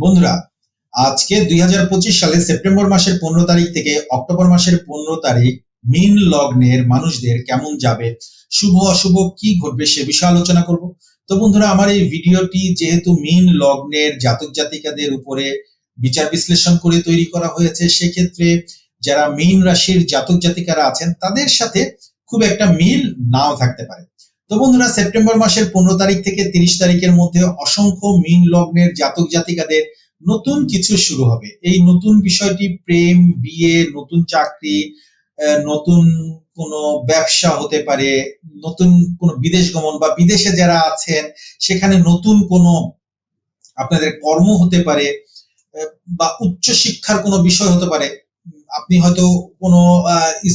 বন্ধুরা, আজকে দুই সালে সেপ্টেম্বর মাসের পনেরো তারিখ থেকে অক্টোবর মাসের পনেরো তারিখ মিন লগ্নের মানুষদের কেমন যাবে, শুভ অশুভ কি ঘটবে সে বিষয়ে আলোচনা করব। তো বন্ধুরা, আমার এই ভিডিওটি যেহেতু মিন লগ্নের জাতক জাতিকাদের উপরে বিচার বিশ্লেষণ করে তৈরি করা হয়েছে, সেক্ষেত্রে যারা মিন রাশির জাতক জাতিকারা আছেন, তাদের সাথে খুব একটা মিল নাও থাকতে পারে। তো বন্ধুরা, সেপ্টেম্বর মাসের পনেরো তারিখ থেকে তিরিশ তারিখের মধ্যে অসংখ্য মিন লগ্নের জাতক জাতিকাদের নতুন কিছু শুরু হবে। এই নতুন বিষয়টি, প্রেম, বিয়ে, নতুন চাকরি নতুন কোনো ব্যবসা হতে পারে, নতুন কোনো বিদেশ গমন বা বিদেশে যারা আছেন, সেখানে নতুন কোনো আপনাদের কর্ম হতে পারে বা উচ্চ শিক্ষার কোনো বিষয় হতে পারে। আপনি হয়তো কোনো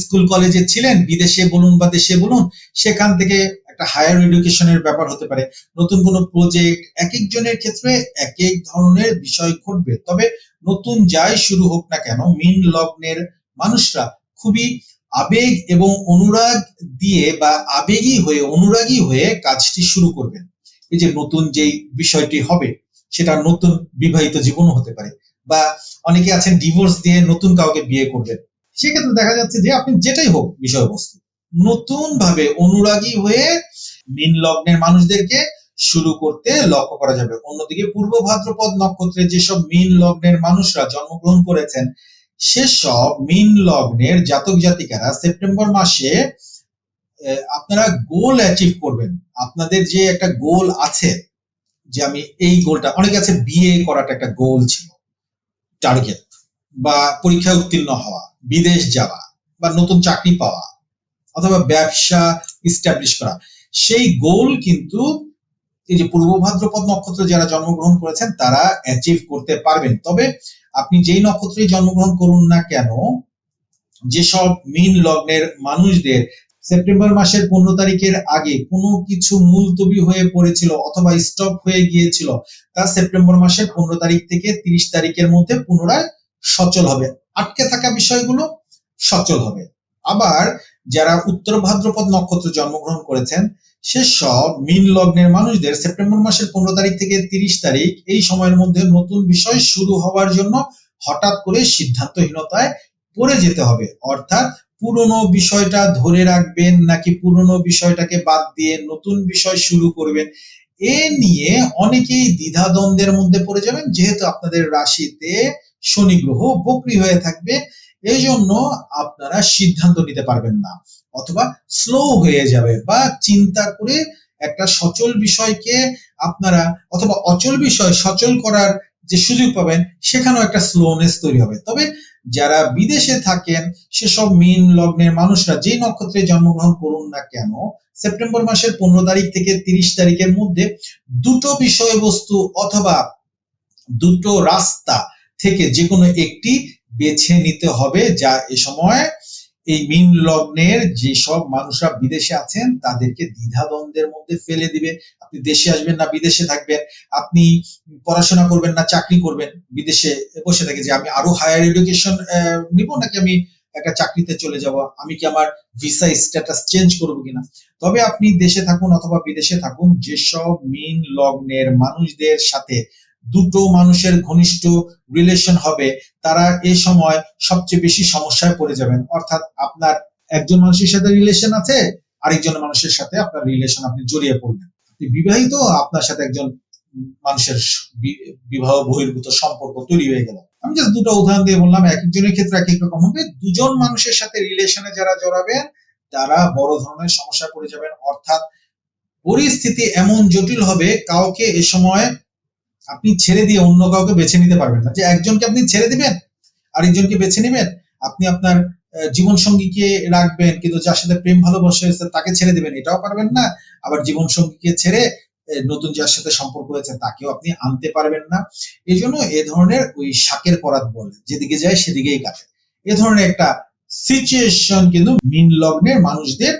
স্কুল কলেজে ছিলেন, বিদেশে বলুন বা দেশে বলুন, সেখান থেকে একটা হায়ার এডুকেশনের ব্যাপার হতে পারে। নতুন কোনো প্রজেক্ট এক একজনের ক্ষেত্রে এক এক ধরনের বিষয় ঘটবে। তবে নতুন যাই শুরু হোক না কেন, মিন লগ্নের মানুষরা খুবই আবেগ এবং অনুরাগ দিয়ে বা আবেগী হয়ে, অনুরাগী হয়ে কাজটি শুরু করবেন। এই যে নতুন যেই বিষয়টি হবে, সেটা নতুন বিবাহিত জীবন হতে পারে বা অনেকে আছেন ডিভোর্স দিয়ে নতুন কাউকে বিয়ে করবেন। সেক্ষেত্রে দেখা যাচ্ছে যে আপনি যেটাই হোক বিষয়বস্তু নতুন ভাবে অনুরাগী হয়ে মিন লগ্নের মানুষদেরকে শুরু করতে লক্ষ্য করা যাবে। অন্যদিকে পূর্ব ভাদ্রপদ নক্ষত্রে যেসব মিন লগ্নের মানুষরা জন্মগ্রহণ করেছেন, সেসব মিন লগ্নের জাতক জাতিকারা সেপ্টেম্বর মাসে আপনারা গোল অ্যাচিভ করবেন। আপনাদের যে একটা গোল আছে, যে আমি এই গোলটা, অনেক আছে বিয়ে করাটা একটা গোল ছিল টার্গেট বা পরীক্ষায় উত্তীর্ণ হওয়া, বিদেশ যাওয়া, বা নতুন চাকরি পাওয়া অথবা ব্যবসা ইস্টাবলিশ করা। সেই গোল কিন্তু এই যে পূর্ব ভাদ্রপদ নক্ষত্রে যারা জন্মগ্রহণ করেছেন, তারা অ্যাচিভ করতে পারবেন। তবে আপনি যেই নক্ষত্রে জন্মগ্রহণ করুন না কেন, যেসব মিন লগ্নের মানুষদের সেপ্টেম্বর মাসের পনেরো তারিখের আগে কোনো কিছু মুলতবি হয়ে পড়েছিল অথবা স্টপ হয়ে গিয়েছিল, তা সেপ্টেম্বর মাসের পনেরো তারিখ থেকে তিরিশ তারিখের মধ্যে পুনরায় সচল হবে। আটকে থাকা বিষয়গুলো সচল হবে। আবার যারা উত্তর ভাদ্রপদ নক্ষত্রে জন্মগ্রহণ করেছেন সেসব মিন লগ্নের মানুষদের সেপ্টেম্বর মাসের পনেরো তারিখ থেকে তিরিশ তারিখ এই সময়ের মধ্যে নতুন বিষয় শুরু হওয়ার জন্য হঠাৎ করে সিদ্ধান্তহীনতায় পড়ে যেতে হবে। অর্থাৎ পুরনো বিষয়টা ধরে রাখবেন নাকি পুরনো বিষয়টাকে বাদ দিয়ে নতুন বিষয় শুরু করবেন, এ নিয়ে অনেকেই দ্বিধাদ্বন্দ্বের মধ্যে পড়ে যাবেন। যেহেতু আপনাদের রাশিতে শনি গ্রহ বকরি হয়ে থাকবে এই জন্য আপনারা সিদ্ধান্ত নিতে পারবেন না, অথবা স্লো হয়ে যাবে বা চিন্তা করে একটা সচল বিষয়কে আপনারা অথবা অচল বিষয় সচল করার যে সুযোগ পাবেন, সেখানেও একটা স্লোনেস তৈরি হবে। তবে যারা বিদেশে থাকেন, সেসব মিন লগ্নের মানুষরা যে নক্ষত্রে জন্মগ্রহণ করুন না কেন, সেপ্টেম্বর মাসের পনেরো তারিখ থেকে তিরিশ তারিখের মধ্যে দুটো বিষয়বস্তু অথবা দুটো রাস্তা থেকে যে কোনো একটি বেছে নিতে হবে, যা এ সময় এই মিন লগ্নের যেসব মানুষরা বিদেশে আছেন, তাদেরকে দ্বিধাদ্বন্দ্বের মধ্যে ফেলে দিবে। আপনি দেশে আসবেন না, বিদেশে থাকবেন। আপনি পড়াশোনা করবেন না, চাকরি করবেন, বিদেশে বসে থেকে যে আমি আরও হায়ার এডুকেশন নিব নাকি আমি একটা চাকরিতে চলে যাব? আমি কি আমার ভিসা স্ট্যাটাস চেঞ্জ করব কিনা? তবে আপনি দেশে থাকুন অথবা বিদেশে থাকুন, যেসব মিন লগ্নের মানুষদের সাথে দুটো মানুষের ঘনিষ্ঠ রিলেশন হবে, তারা এ সময় সবচেয়ে বেশি সমস্যায় পড়ে যাবেন। অর্থাৎ আপনার একজন মানুষের সাথে রিলেশন আছে, আরেকজন মানুষের সাথে আপনার রিলেশন আপনি জড়িয়ে আপনি বিবাহিত, আপনার সাথে একজন মানুষের বিবাহ বহির্ভূত সম্পর্ক তৈরি হয়ে গেল। আমি জাস্ট দুটো উদাহরণ দিয়ে বললাম, এক একজনের ক্ষেত্রে এক এক রকম হবে। দুজন মানুষের সাথে রিলেশনে যারা জড়াবেন, তারা বড় ধরনের সমস্যায় পড়ে যাবেন। অর্থাৎ পরিস্থিতি এমন জটিল হবে, কাউকে এ সময় আপনি ছেড়ে দিয়ে অন্য কাউকে বেছে নিতে পারবেন না। যে একজনকে আপনি ছেড়ে দিবেন, আরেকজনকে বেছে নেবেন, আপনি আপনার জীবন সঙ্গীকে রাখবেন, কিন্তু যার সাথে প্রেম ভালোবাসা হয়েছে তাকে ছেড়ে দিবেন, এটাও পারবেন না। আবার জীবন সঙ্গীকে ছেড়ে নতুন যার সাথে সম্পর্ক হয়েছে তাকেও আপনি আনতে পারবেন না। এই জন্য এ ধরনের ওই শাকের পরাত বলে, যেদিকে যায় সেদিকেই কাটে। এ ধরনের একটা সিচুয়েশন কিন্তু মিন লগ্নের মানুষদের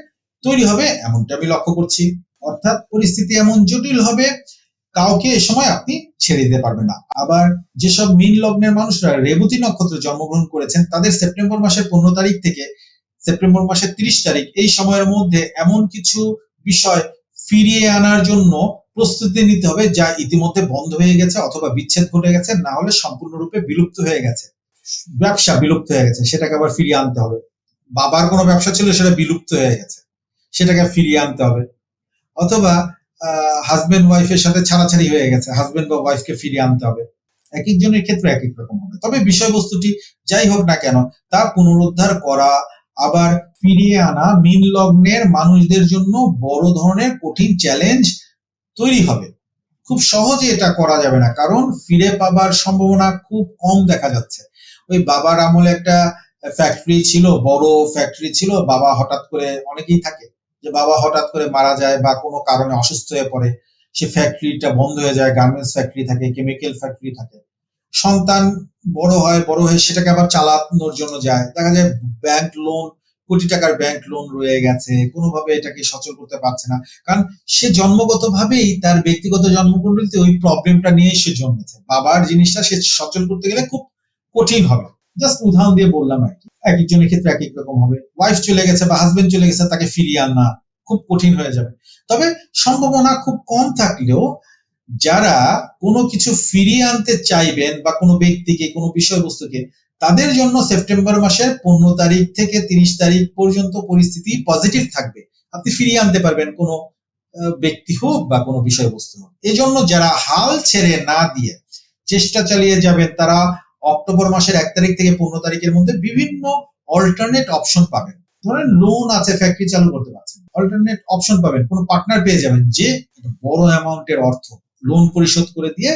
তৈরি হবে, এমনটা আমি লক্ষ্য করছি। অর্থাৎ পরিস্থিতি এমন জটিল হবে কাউকে এ সময় আপনি ছেড়ে দিতে পারবেন না। আবার যেসব মিন লগ্নের মানুষরা রেবতী নক্ষত্রে জন্মগ্রহণ করেছেন, তাদের সেপ্টেম্বর মাসের পনেরো তারিখ থেকে সেপ্টেম্বর মাসের তিরিশ তারিখ এই সময়ের মধ্যে এমন কিছু বিষয় ফিরিয়ে আনার জন্য প্রস্তুতি নিতে হবে যা ইতিমধ্যে বন্ধ হয়ে গেছে অথবা বিচ্ছেদ ঘটে গেছে, না হলে সম্পূর্ণরূপে বিলুপ্ত হয়ে গেছে। ব্যবসা বিলুপ্ত হয়ে গেছে, সেটাকে আবার ফিরিয়ে আনতে হবে। বাবার কোনো ব্যবসা ছিল, সেটা বিলুপ্ত হয়ে গেছে, সেটাকে ফিরিয়ে আনতে হবে। অথবা হাজবেন্ড ওয়াইফের সাথে ছাড়াছাড়ি হয়ে গেছে। হাজবেন্ড বা ওয়াইফকে ফিরিয়ে আনতে হবে। এক একজনের ক্ষেত্রে এক এক রকম হবে। তবে বিষয়বস্তুটি যাই হোক না কেন, তা পুনরুদ্ধার করা, আবার ফিরিয়ে আনা মিন লগ্নের মানুষদের জন্য বড় ধরনের কঠিন চ্যালেঞ্জ তৈরি হবে। খুব সহজে এটা করা যাবে না, কারণ ফিরে পাবার সম্ভাবনা খুব কম দেখা যাচ্ছে। ওই বাবার আমলে একটা ফ্যাক্টরি ছিল, বড় ফ্যাক্টরি ছিল, বাবা হঠাৎ করে অনেকেই থাকে। যে বাবা হঠাৎ করে মারা যায় বা কোনো কারণে অসুস্থ হয়ে পড়ে, সে ফ্যাক্টরিটা বন্ধ হয়ে যায় গার্মেন্টস ফ্যাক্টরি থাকে কেমিক্যাল ফ্যাক্টরি থাকে। সন্তান বড় হয়, বড় হয়ে সেটাকে আবার চালানোর জন্য যায়। দেখা যায় ব্যাংক লোন কোটি টাকার ব্যাংক লোন রয়ে গেছে, কোনোভাবে এটাকে সচল করতে পারছে না। কারণ সে জন্মগতভাবেই তার ব্যক্তিগত জন্মকুণ্ডলিতে ওই প্রবলেমটা নিয়ে সে জন্মেছে। বাবার জিনিসটা সে সচল করতে গেলে খুব কঠিন হবে। জাস্ট উদাহরণ দিয়ে বললাম আর কি। এক একজনের ক্ষেত্রে এক এক রকম হবে। ওয়াইফ চলে গেছে বা হাজবেন্ড চলে গেছে, তাকে ফিরিয়ে আনা খুব কঠিন হয়ে যাবে। তবে সম্ভাবনা খুব কম থাকলেও যারা কোনো কিছু ফিরিয়ে আনতে চাইবেন বা কোনো ব্যক্তিকে, কোনো বিষয়বস্তুকে, তাদের জন্য সেপ্টেম্বর মাসের পনেরো তারিখ থেকে তিরিশ তারিখ পর্যন্ত পরিস্থিতি পজিটিভ থাকবে। আপনি ফিরিয়ে আনতে পারবেন কোনো ব্যক্তি হোক বা কোনো বিষয়বস্তু হোক। এজন্য যারা হাল ছেড়ে না দিয়ে চেষ্টা চালিয়ে যাবেন, তারা অক্টোবর মাসের এক তারিখ থেকে পনেরো তারিখের মধ্যে বিভিন্ন অল্টারনেট অপশন পাবেন। ধরেন লোন আছে ফ্যাক্টরি চালু করতে পারছেন। অল্টারনেট অপশন পাবেন, কোনো পার্টনার পেয়ে যাবেন যে বড় অ্যামাউন্টের অর্থ লোন পরিশোধ করে দিয়ে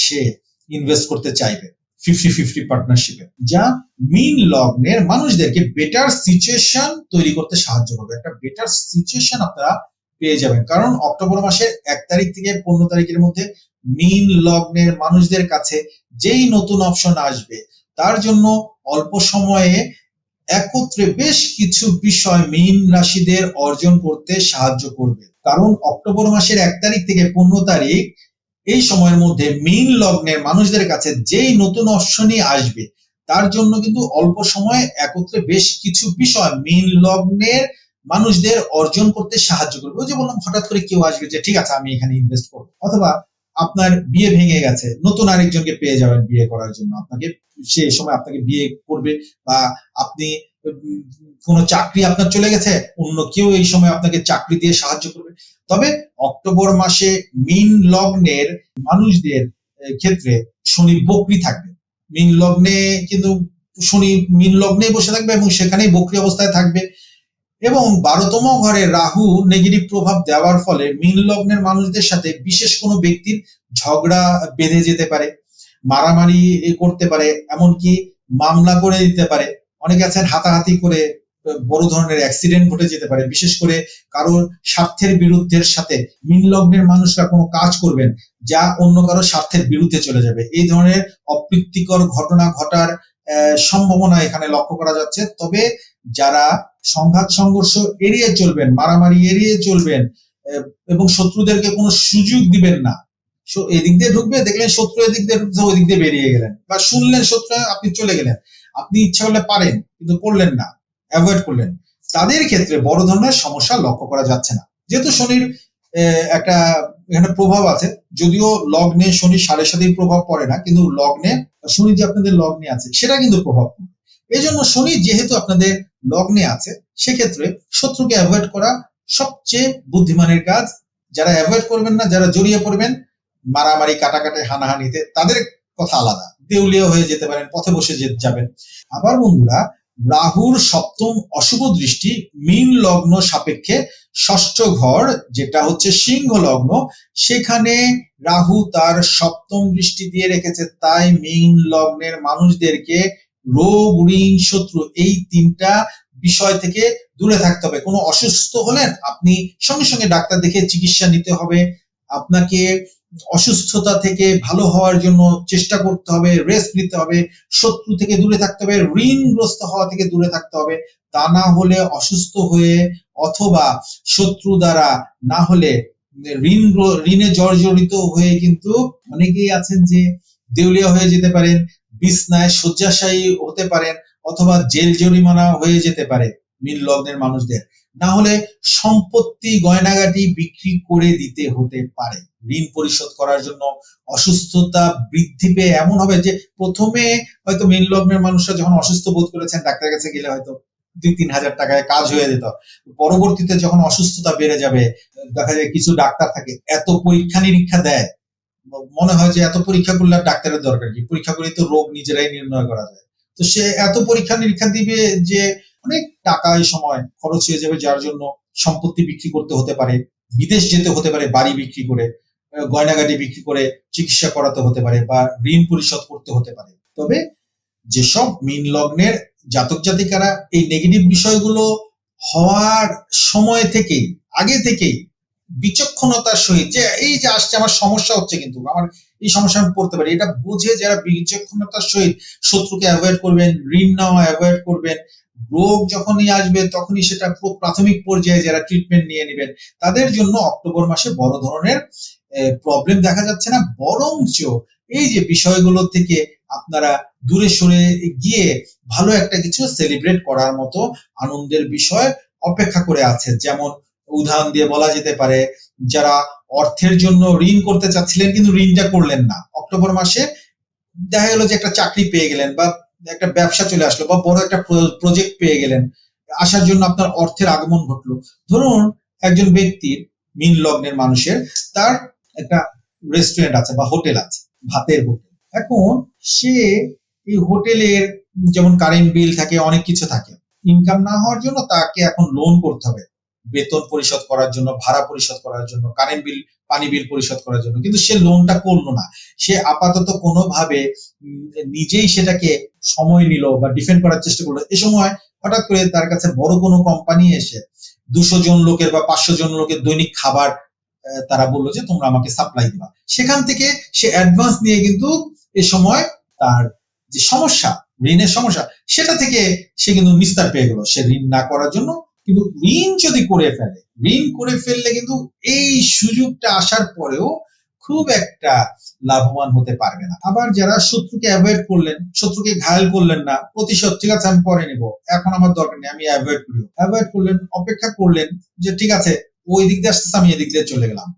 সে ইনভেস্ট করতে চাইবে। ফিফটি ফিফটি পার্টনারশিপে যা মিন লগ্নের মানুষদেরকে বেটার সিচুয়েশন তৈরি করতে সাহায্য করবে। একটা বেটার সিচুয়েশন আপনারা পেয়ে যাবেন। কারণ অক্টোবর মাসের এক তারিখ থেকে পনেরো তারিখের মধ্যে মিন লগ্নের মানুষদের কাছে যেই নতুন অপশন আসবে, তার জন্য অল্প সময়ে একত্রে বেশ কিছু বিষয় মীন রাশিদের অর্জন করতে সাহায্য করবে। কারণ অক্টোবর মাসের এক তারিখ থেকে পনেরো তারিখ, এই সময়ের মধ্যে মীন লগ্নের মানুষদের কাছে যেই নতুন অপশনই আসবে, তার জন্য কিন্তু অল্প সময়ে একত্রে বেশ কিছু বিষয় মীন লগ্নের মানুষদের অর্জন করতে সাহায্য করবে। ওই যে বললাম, হঠাৎ করে কেউ আসবে যে, ঠিক আছে, আমি এখানে ইনভেস্ট করব। অথবা আপনার বিয়ে ভেঙে গেছে, নতুন আরেকজনকে পেয়ে যাবেন বিয়ে করার জন্য। আপনাকে সে সময় আপনাকে বিয়ে করবে বা আপনি, কোনো চাকরি আপনার চলে গেছে, অন্য কেউ এই সময় আপনাকে চাকরি দিয়ে সাহায্য করবে। তবে অক্টোবর মাসে মিন লগ্নের মানুষদের ক্ষেত্রে শনি বকরি থাকবে। মিন লগ্নে কিন্তু শনি মিন লগ্নে বসে থাকবে এবং সেখানেই বকরি অবস্থায় থাকবে। এবং বারোতম ঘরে রাহু নেগেটিভ প্রভাব দেওয়ার ফলে মিন লগ্নের মানুষদের সাথে বিশেষ কোনো ব্যক্তির ঝগড়া বেঁধে যেতে পারে, মারামারি করতে পারে, এমনকি মামলা করে দিতে পারে। অনেকে আছেন হাতাহাতি করে বড় ধরনের অ্যাক্সিডেন্ট ঘটে যেতে পারে, বিশেষ করে কারোর স্বার্থের বিরুদ্ধের সাথে। মিন লগ্নের মানুষরা কোনো কাজ করবেন যা অন্য কারও স্বার্থের বিরুদ্ধে চলে যাবে। এই ধরনের অপ্রীতিকর ঘটনা ঘটার সম্ভাবনা এখানে লক্ষ্য করা যাচ্ছে। তবে যারা সংঘাত, সংঘর্ষ এড়িয়ে চলবেন, মারামারি এড়িয়ে চলবেন এবং শত্রুদেরকে কোনো সুযোগ দিবেন না এদিক দিয়ে ঢুকবে, দেখলেন শত্রু এদিক দিয়ে ঢুকছে ওই দিক দিয়ে বেরিয়ে গেলেন, বা শুনলেন শত্রু, আপনি চলে গেলেন, আপনি ইচ্ছা হলে পারেন, কিন্তু করলেন না অ্যাভয়েড করলেন। তাদের ক্ষেত্রে বড় ধরনের সমস্যা লক্ষ্য করা যাচ্ছে না। যেহেতু শনির একটা এখানে প্রভাব আছে, যদিও লগ্নে শনি সাড়ে সাথেই প্রভাব পড়ে না, কিন্তু লগ্নে, শনি যে আপনাদের লগ্নে আছে, সেটা কিন্তু প্রভাব এই জন্য শনি যেহেতু আপনাদের লগ্নে আছে, সেক্ষেত্রে শত্রুকে অ্যাভয়েড করা সবচেয়ে বুদ্ধিমানের কাজ। যারা অ্যাভয়েড করবেন না, যারা জড়িয়ে পড়বেন, মারামারি, কাটাকাটি, হানাহানিতে, তাদের কথা আলাদা। দেউলিয়া হয়ে যেতে পারেন, পথে বসে যে- যাবেন। আবার বন্ধুরা, রাহুর সপ্তম অশুভ দৃষ্টি মীন লগ্ন সাপেক্ষে ষষ্ঠ ঘর, যেটা হচ্ছে সিংহ লগ্ন, সেখানে রাহু তার সপ্তম দৃষ্টি দিয়ে রেখেছে। তাই মীন লগ্নের মানুষদেরকে রোগ, ঋণ, শত্রু, এই তিনটা বিষয় থেকে দূরে থাকতে হবে। কোনো অসুস্থ হলেন আপনি সঙ্গে সঙ্গে ডাক্তার দেখে চিকিৎসা নিতে হবে। আপনাকে অসুস্থতা থেকে ভালো হওয়ার জন্য চেষ্টা করতে হবে রেস্ট নিতে হবে, শত্রু থেকে দূরে থাকতে হবে, ঋণগ্রস্ত হওয়া থেকে দূরে থাকতে হবে। তা না হলে অসুস্থ হয়ে অথবা শত্রু দ্বারা না হলে ঋণ ঋণে জর্জরিত হয়ে কিন্তু অনেকেই আছেন যে দেউলিয়া হয়ে যেতে পারেন। বিছনায় শয্যাশায়ী হতে পারেন অথবা জেল জরিমানা হয়ে যেতে পারে মিল লগ্নের মানুষদের। না হলে সম্পত্তি গয়নাগাটি বিক্রি করে দিতে হতে পারে। ঋণ পরিশোধ করার জন্য অসুস্থতা বৃদ্ধি পেয়ে এমন হবে যে প্রথমে হয়তো মেন লগ্নের মানুষরা যখন অসুস্থ বোধ করেছেন, ডাক্তারের কাছে গেলে হয়তো দুই তিন হাজার টাকায় কাজ হয়ে যেত। পরবর্তীতে যখন অসুস্থতা বেড়ে যাবে, দেখা যায় কিছু ডাক্তার থাকে, এত পরীক্ষা নিরীক্ষা দেয় মনে হয় যে এত পরীক্ষা করলে ডাক্তারের দরকার কি? পরীক্ষা করে তো রোগ নিজেরাই নির্ণয় করা যায়। তো সে এত পরীক্ষা নিরীক্ষা দিবে যে অনেক টাকা এই সময় খরচ হয়ে যাবে, যার জন্য সম্পত্তি বিক্রি করতে হতে পারে, বিদেশ যেতে হতে পারে বাড়ি বিক্রি করে গয়নাগাটি বিক্রি করে চিকিৎসা করাতে হতে পারে বা ঋণ পরিশোধ করতে হতে পারে। তবে যেসব মিন লগ্নের জাতক জাতিকারা এই নেগেটিভ বিষয়গুলো হওয়ার সময় থেকেই, আগে থেকেই বিচক্ষণতার সহিত যে এই যে আসছে, আমার সমস্যা হচ্ছে কিন্তু, আমার এই সমস্যা আমি পড়তে পারি। এটা বুঝে যারা বিচক্ষণতার সহিত শত্রুকে অ্যাভয়েড করবেন, ঋণ নেওয়া অ্যাভয়েড করবেন, রোগ যখনই আসবে তখনই সেটা খুব প্রাথমিক পর্যায়ে যারা ট্রিটমেন্ট নিয়ে নেবেন, তাদের জন্য অক্টোবর মাসে বড় ধরনের প্রবলেম দেখা যাচ্ছে না। বরঞ্চ এই যে বিষয়গুলো থেকে আপনারা দূরে সরে গিয়ে ভালো একটা কিছু সেলিব্রেট করার মতো আনন্দের বিষয় অপেক্ষা করে আছে যেমন উদাহরণ দিয়ে বলা যেতে পারে, যারা অর্থের জন্য ঋণ করতে চাচ্ছিলেন কিন্তু ঋণটা করলেন না। অক্টোবর মাসে দেখা গেল যে একটা চাকরি পেয়ে গেলেন বা একটা ব্যবসা চলে আসলো বা বড় একটা প্রজেক্ট পেয়ে গেলেন। আসার জন্য আপনার অর্থের আগমন ঘটলো। ধরুন একজন ব্যক্তির মিন লগ্নের মানুষের, তার একটা রেস্টুরেন্ট আছে বা হোটেল আছে, ভাতের হোটেল। এখন সে এই হোটেলের যেমন কারেন্ট বিল থাকে, অনেক কিছু থাকে। ইনকাম না হওয়ার জন্য তাকে এখন লোন করতে হবে। বেতন পরিশোধ করার জন্য, ভাড়া পরিশোধ করার জন্য কারেন্ট বিল পানি বিল পরিশোধ করার জন্য। কিন্তু সে লোনটা করল না। সে আপাতত কোনোভাবে নিজেই সেটাকে সময় নিল বা ডিফেন্ড করার চেষ্টা করল। এ সময় হঠাৎ করে তার কাছে বড় কোনো কোম্পানি এসে দুশো জন লোকের বা পাঁচশো জন লোকের দৈনিক খাবার তারা বলল যে, তোমরা আমাকে সাপ্লাই দিবা। সেখান থেকে সে অ্যাডভান্স নিয়ে কিন্তু এ সময় তার যে সমস্যা, ঋণের সমস্যা, সেটা থেকে সে কিন্তু নিস্তার পেয়ে গেল। সে ঋণ না করার জন্য কিন্তু ঋণ যদি করে ফেলে, ঋণ করে ফেললে কিন্তু এই সুযোগটা আসার পরেও খুব একটা লাভবান হতে পারবে না। আবার যারা শত্রুকে অ্যাভয়েড করলেন, শত্রুকে ঘায়াল করলেন না, প্রতিশোধ, ঠিক আছে, আমি পরে নিব, এখন আমার দরকার নেই, আমি অ্যাভয়েড করি অ্যাভয়েড করলেন, অপেক্ষা করলেন যে, ঠিক আছে, ওই দিক দিয়ে আসতেছে, আমি এদিক দিয়ে চলে গেলাম।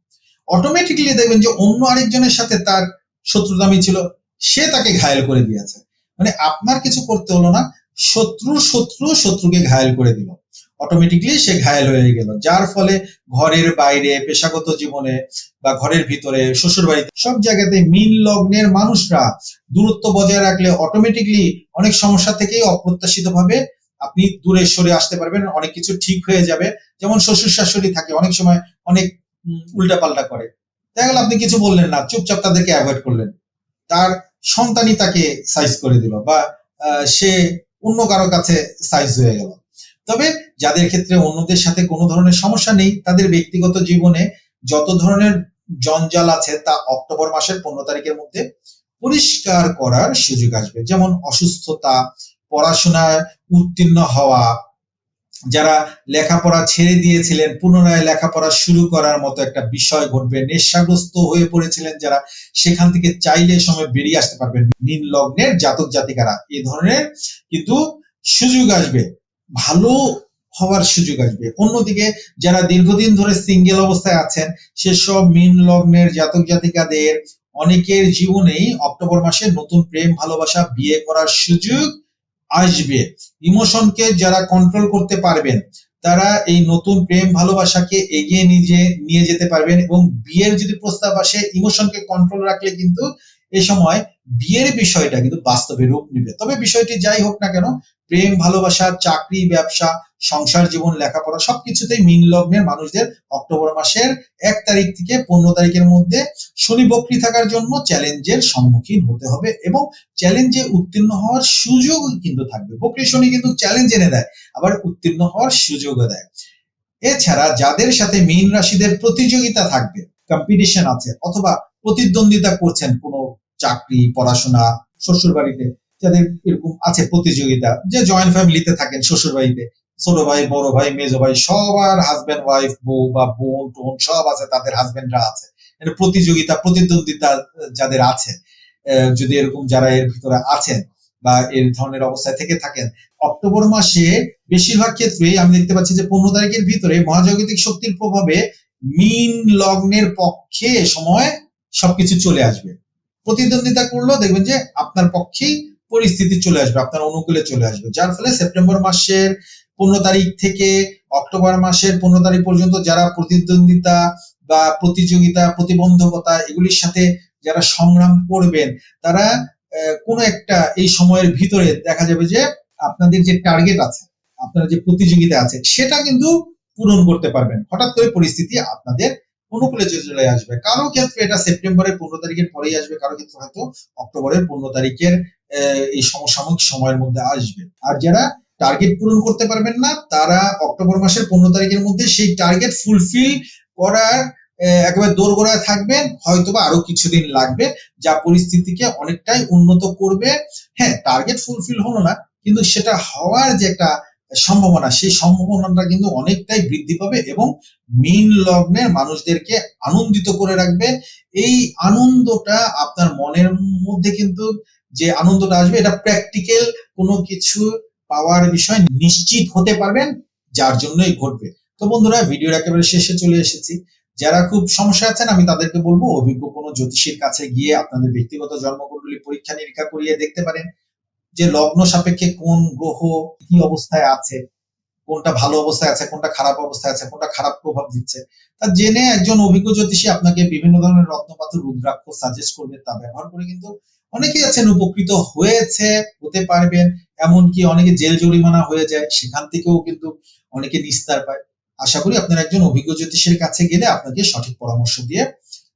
অটোমেটিকলি দেখবেন যে, অন্য আরেকজনের সাথে তার শত্রুতামি ছিল, সে তাকে ঘায়াল করে দিয়েছে। মানে আপনার কিছু করতে হলো না, শত্রু শত্রু, শত্রুকে ঘায়াল করে দিল। অটোমেটিকলি সে ঘায়াল হয়ে গেল। যার ফলে ঘরের বাইরে, পেশাগত জীবনে বা ঘরের ভিতরে শ্বশুর বাড়িতে সব জায়গাতে মিন লগ্নের মানুষরা দূরত্ব বজায় রাখলে অটোমেটিকলি অনেক সমস্যা থেকেই অপ্রত্যাশিত ভাবে আপনি দূরে সরে আসতে পারবেন, অনেক কিছু ঠিক হয়ে যাবে। যেমন শ্বশুর শাশুড়ি থাকে, অনেক সময় অনেক উল্টা পাল্টা করে। দেখা গেল আপনি কিছু বললেন না, চুপচাপ তাদেরকে অ্যাভয়েড করলেন। তার সন্তানই তাকে সাইজ করে দিল বা সে অন্য কারও কাছে সাইজ হয়ে গেল। তবে যাদের ক্ষেত্রে অন্যদের সাথে কোনো ধরনের সমস্যা নেই, তাদের ব্যক্তিগত জীবনে যত ধরনের জঞ্জাল আছে তা অক্টোবর মাসের পনেরো তারিখের মধ্যে পরিষ্কার করার সুযোগ আসবে। যেমন অসুস্থতা, পড়াশোনায় উত্তীর্ণ হওয়া, যারা লেখাপড়া ছেড়ে দিয়েছিলেন, পুনরায় লেখাপড়া শুরু করার মতো একটা বিষয় ঘটবে, নেশাগ্রস্ত হয়ে পড়েছিলেন যারা, সেখান থেকে চাইলে সময় বেরিয়ে আসতে পারবেন। নীল লগ্নের জাতক জাতিকারা, এ ধরনের কিন্তু সুযোগ আসবে। ভালো হওয়ার সুযোগ আসবে। অন্যদিকে যারা দীর্ঘদিন ধরে সিঙ্গেল অবস্থায় আছেন, সেসব মিন লগ্নের জাতক জাতিকাদের অনেকের জীবনেই অক্টোবর মাসে নতুন প্রেম, ভালোবাসা, বিয়ে করার সুযোগ আসবে। ইমোশনকে যারা কন্ট্রোল করতে পারবেন, তারা এই নতুন প্রেম, ভালোবাসাকে এগিয়ে নিজে নিয়ে যেতে পারবেন এবং বিয়ের যদি প্রস্তাব আসে, ইমোশনকে কন্ট্রোল রাখলে কিন্তু এ সময় বিয়ের বিষয়টা কিন্তু বাস্তবে রূপ নিবে। তবে বিষয়টি যাই হোক না কেন, প্রেম, ভালোবাসা, চাকরি, ব্যবসা, সংসার, জীবন, লেখাপড়া সবকিছুতেই মিন লগ্নের মানুষদের অক্টোবর মাসের এক তারিখ থেকে পনেরো তারিখের মধ্যে শনি বক্রি থাকার জন্য চ্যালেঞ্জের সম্মুখীন হতে হবে এবং চ্যালেঞ্জে উত্তীর্ণ হওয়ার সুযোগ কিন্তু থাকবে। বক্রি শনি কিন্তু চ্যালেঞ্জ এনে দেয়, আবার উত্তীর্ণ হওয়ার সুযোগও দেয়। এছাড়া যাদের সাথে মীন রাশিদের প্রতিযোগিতা থাকবে কম্পিটিশন আছে অথবা প্রতিদ্বন্দ্বিতা করছেন কোনো চাকরি, পড়াশোনা শ্বশুর বাড়িতে যাদের এরকম আছে প্রতিযোগিতা, যে জয়েন্ট ফ্যামিলিতে থাকেন শ্বশুর বাড়িতে ছোট ভাই, বড় ভাই, মেজো ভাই, সবার হাজবেন্ড ওয়াইফ বউ বা বোন, টোন সব আছে, তাদের হাজবেন্ডরা আছে। প্রতিযোগিতা, প্রতিদ্বন্দ্বিতা যাদের আছে যদি এরকম যারা এর ভিতরে আছেন বা এর ধরনের অবস্থায় থেকে থাকেন, অক্টোবর মাসে বেশিরভাগ ক্ষেত্রেই আমি দেখতে পাচ্ছি যে পনেরো তারিখের ভিতরে মহাজাগতিক শক্তির প্রভাবে মিন লগ্নের পক্ষে সময় সবকিছু চলে আসবে। প্রতিদ্বন্দ্বিতা করলেও দেখবেন যে আপনার পক্ষেই পরিস্থিতি চলে আসবে, আপনার অনুকূলে চলে আসবে। যার ফলে সেপ্টেম্বর মাসের পনেরো তারিখ থেকে অক্টোবর মাসের পনেরো তারিখ পর্যন্ত যারা প্রতিদ্বন্দ্বিতা বা প্রতিযোগিতা, প্রতিবন্ধকতা এগুলির সাথে যারা সংগ্রাম করবেন, তারা কোনো একটা এই সময়ের ভিতরে দেখা যাবে যে আপনাদের যে টার্গেট আছে, আপনার যে প্রতিযোগিতা আছে, সেটা কিন্তু পূরণ করতে পারবেন। হঠাৎ করে পরিস্থিতি আপনাদের অনুকূলে চলে আসবে। কারও ক্ষেত্রে এটা সেপ্টেম্বরের পনেরো তারিখের পরেই আসবে, কারও ক্ষেত্রে হয়তো অক্টোবরের পনেরো তারিখের এই সমসাময়িক সময়ের মধ্যে আসবে। আর যারা টার্গেট পূরণ করতে পারবেন না, তারা অক্টোবর মাসের পনেরো তারিখের মধ্যে সেই টার্গেট ফুলফিল করার একেবারে দোরগোড়ায় থাকবেন, হয়তোবা আরও কিছুদিন লাগবে, যা পরিস্থিতিকে অনেকটাই উন্নত করবে। হ্যাঁ টার্গেট ফুলফিল হলো না, কিন্তু সেটা হওয়ার যে একটা সম্ভাবনা, সেই সম্ভাবনাটা কিন্তু অনেকটাই বৃদ্ধি পাবে এবং মিন লগ্নের মানুষদেরকে আনন্দিত করে রাখবে। এই আনন্দটা আপনার মনের মধ্যে কিন্তু যে আনন্দটা আসবে, এটা প্র্যাকটিক্যাল কোনো কিছু পাওয়ার বিষয় নিশ্চিত হতে পারবেন, যার জন্যই ঘটবে। তো বন্ধুরা, ভিডিওর একেবারে শেষে চলে এসেছি। যারা খুব সমস্যা আছেন, আমি তাদেরকে বলব, অভিজ্ঞ কোনো জ্যোতিষীর কাছে গিয়ে আপনাদের ব্যক্তিগত জন্মকুণ্ডলী পরীক্ষা নিরীক্ষা করিয়ে দেখতে পারেন। যে লগ্ন সাপেক্ষে কোন গ্রহ কি অবস্থায় আছে, কোনটা ভালো অবস্থায় আছে, কোনটা খারাপ অবস্থায় আছে, কোনটা খারাপ প্রভাব দিচ্ছে, তা জেনে একজন অভিজ্ঞ জ্যোতিষী আপনাকে বিভিন্ন ধরনের রত্নপাথর, রুদ্রাক্ষ সাজেস্ট করবে তা ব্যবহার করে কিন্তু অনেকেই আছেন উপকৃত হয়েছে, হতে পারবেন, এমনকি অনেকে জেল জরিমানা হয়ে যায়, সেখান থেকেও কিন্তু অনেকে নিস্তার পায়। আশা করি আপনার একজন অভিজ্ঞ জ্যোতিষের কাছে গেলে আপনাকে সঠিক পরামর্শ দিয়ে